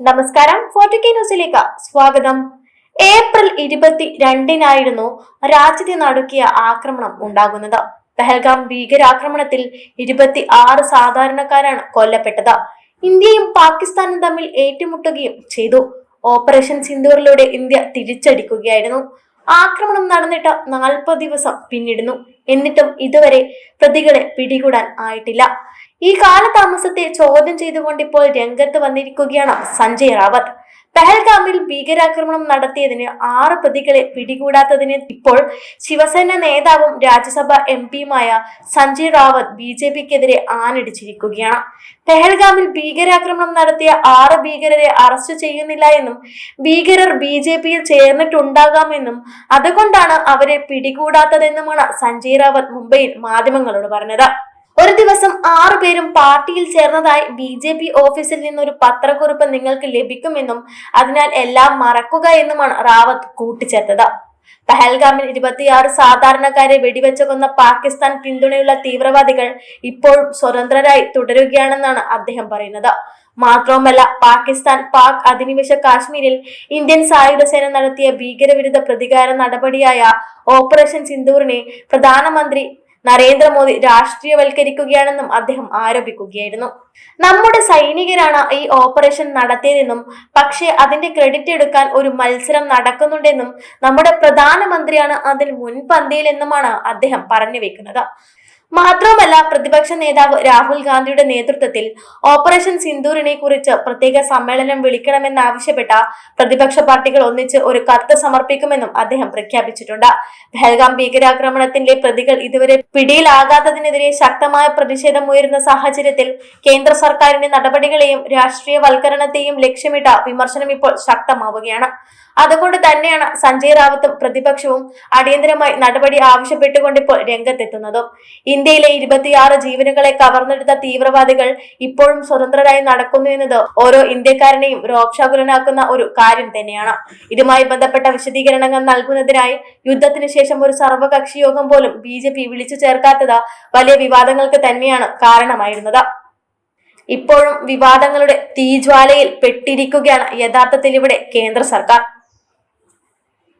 നമസ്കാരം. Forty K ന്യൂസിലേക്ക് സ്വാഗതം. ഏപ്രിൽ ഇരുപത്തി രണ്ടിനായിരുന്നു രാജ്യത്തെ നടുക്കിയ ആക്രമണം ഉണ്ടാകുന്നത്. പെഹൽഗാം ഭീകരാക്രമണത്തിൽ ഇരുപത്തി ആറ് സാധാരണക്കാരാണ് കൊല്ലപ്പെട്ടത്. ഇന്ത്യയും പാകിസ്ഥാനും തമ്മിൽ ഏറ്റുമുട്ടുകയും ചെയ്തു. ഓപ്പറേഷൻ സിന്ദൂറിലൂടെ ഇന്ത്യ തിരിച്ചടിക്കുകയായിരുന്നു. ആക്രമണം നടന്നിട്ട് നാൽപ്പത് ദിവസം പിന്നിടുന്നു. എന്നിട്ടും ഇതുവരെ പ്രതികളെ പിടികൂടാൻ ആയിട്ടില്ല. ഈ കാലതാമസത്തെ ചോദ്യം ചെയ്തുകൊണ്ട് ഇപ്പോൾ രംഗത്ത് വന്നിരിക്കുകയാണ് സഞ്ജയ് റാവത്ത്. പെഹൽഗാമിൽ ഭീകരാക്രമണം നടത്തിയതിന് ആറ് പ്രതികളെ പിടികൂടാത്തതിന് ഇപ്പോൾ ശിവസേന നേതാവും രാജ്യസഭ എം പിയുമായ സഞ്ജയ് റാവത്ത് ബി ജെ പിക്കെതിരെ ആനടിച്ചിരിക്കുകയാണ് പെഹൽഗാമിൽ ഭീകരാക്രമണം നടത്തിയ ആറ് ഭീകരരെ അറസ്റ്റ് ചെയ്യുന്നില്ല എന്നും ഭീകരർ ബി ജെ പിയിൽ ചേർന്നിട്ടുണ്ടാകാമെന്നും അതുകൊണ്ടാണ് അവരെ പിടികൂടാത്തതെന്നുമാണ് സഞ്ജയ് റാവത്ത് മുംബൈയിൽ മാധ്യമങ്ങളോട് പറഞ്ഞത്. ഒരു ദിവസം ആറു പേരും പാർട്ടിയിൽ ചേർന്നതായി ബി ജെ പി ഓഫീസിൽ നിന്നൊരു പത്രക്കുറിപ്പ് നിങ്ങൾക്ക് ലഭിക്കുമെന്നും അതിനാൽ എല്ലാം മറക്കുക എന്നുമാണ് റാവത്ത് കൂട്ടിച്ചേർത്തത്. പഹൽഗാമിൽ ഇരുപത്തിയാറ് സാധാരണക്കാരെ വെടിവെച്ച് കൊന്ന പാകിസ്ഥാൻ പിന്തുണയുള്ള തീവ്രവാദികൾ ഇപ്പോഴും സ്വതന്ത്രരായി തുടരുകയാണെന്നാണ് അദ്ദേഹം പറയുന്നത്. മാത്രവുമല്ല പാകിസ്ഥാൻ പാക് അധിനിവേശ കാശ്മീരിൽ ഇന്ത്യൻ സായുധ സേന നടത്തിയ ഭീകരവിരുദ്ധ പ്രതികാര നടപടിയായ ഓപ്പറേഷൻ സിന്ദൂറിനെ പ്രധാനമന്ത്രി നരേന്ദ്രമോദി രാഷ്ട്രീയവൽക്കരിക്കുകയാണെന്നും അദ്ദേഹം ആരോപിക്കുകയായിരുന്നു. നമ്മുടെ സൈനികരാണ് ഈ ഓപ്പറേഷൻ നടത്തിയതെന്നും പക്ഷേ അതിന്റെ ക്രെഡിറ്റ് എടുക്കാൻ ഒരു മത്സരം നടക്കുന്നുണ്ടെന്നും നമ്മുടെ പ്രധാനമന്ത്രിയാണ് അതിൽ മുൻപന്തിയിലെന്നുമാണ് അദ്ദേഹം പറഞ്ഞു വെക്കുന്നത് മാത്രവുമല്ല പ്രതിപക്ഷ നേതാവ് രാഹുൽ ഗാന്ധിയുടെ നേതൃത്വത്തിൽ ഓപ്പറേഷൻ സിന്ദൂറിനെ കുറിച്ച് പ്രത്യേക സമ്മേളനം വിളിക്കണമെന്നാവശ്യപ്പെട്ട പ്രതിപക്ഷ പാർട്ടികൾ ഒന്നിച്ച് ഒരു കത്ത് സമർപ്പിക്കുമെന്നും അദ്ദേഹം പ്രഖ്യാപിച്ചിട്ടുണ്ട്. പെഹൽഗാം ഭീകരാക്രമണത്തിന്റെ പ്രതികൾ ഇതുവരെ പിടിയിലാകാത്തതിനെതിരെ ശക്തമായ പ്രതിഷേധം ഉയരുന്ന സാഹചര്യത്തിൽ കേന്ദ്ര സർക്കാരിന്റെ നടപടികളെയും രാഷ്ട്രീയവൽക്കരണത്തെയും ലക്ഷ്യമിട്ട വിമർശനം ഇപ്പോൾ ശക്തമാവുകയാണ്. അതുകൊണ്ട് തന്നെയാണ് സഞ്ജയ് റാവത്തും പ്രതിപക്ഷവും അടിയന്തരമായി നടപടി ആവശ്യപ്പെട്ടുകൊണ്ട് ഇപ്പോൾ രംഗത്തെത്തുന്നതും. ഇന്ത്യയിലെ ഇരുപത്തിയാറ് ജീവനുകളെ കവർന്നെടുത്ത തീവ്രവാദികൾ ഇപ്പോഴും സ്വതന്ത്രരായി നടക്കുന്നു എന്നത് ഓരോ ഇന്ത്യക്കാരനെയും രോക്ഷാകുലനാക്കുന്ന ഒരു കാര്യം തന്നെയാണ്. ഇതുമായി ബന്ധപ്പെട്ട വിശദീകരണങ്ങൾ നൽകുന്നതിനായി യുദ്ധത്തിന് ശേഷം ഒരു സർവകക്ഷി യോഗം പോലും ബി ജെ പി വിളിച്ചു ചേർക്കാത്തത് വലിയ വിവാദങ്ങൾക്ക് തന്നെയാണ് കാരണമായിരുന്നത്. ഇപ്പോഴും വിവാദങ്ങളുടെ തീജ്വാലയിൽ പെട്ടിരിക്കുകയാണ് യഥാർത്ഥത്തിൽ ഇവിടെ കേന്ദ്ര സർക്കാർ.